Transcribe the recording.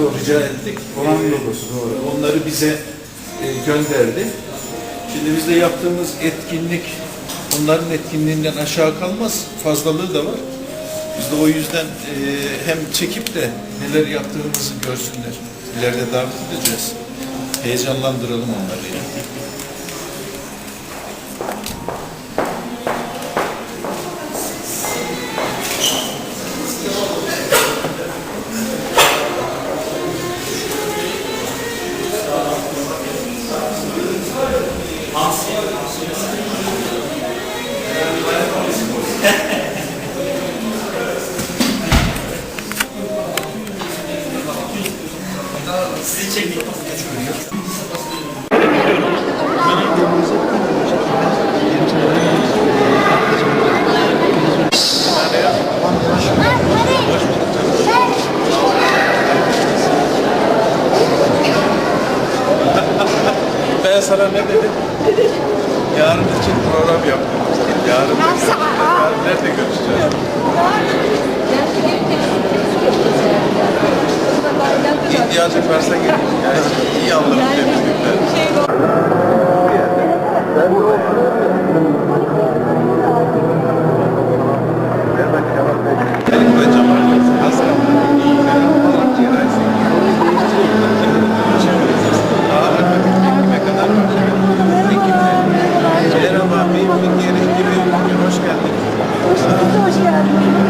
rica ettik. Oranın Ee, logosu, doğru. Onları bize e, gönderdi. Şimdi bizde yaptığımız etkinlik onların etkinliğinden aşağı kalmaz. Fazlalığı da var. Biz de o yüzden e, hem çekip de neler yaptığımızı görsünler. İleride davet edeceğiz. Heyecanlandıralım onları yani. Ben sana ne dedim? Yarın için program yaptım. Yarın, birazcık versen gibi. Yani iyi anlamı temizlikler. Şey hoş geldiniz. Hoş geldiniz.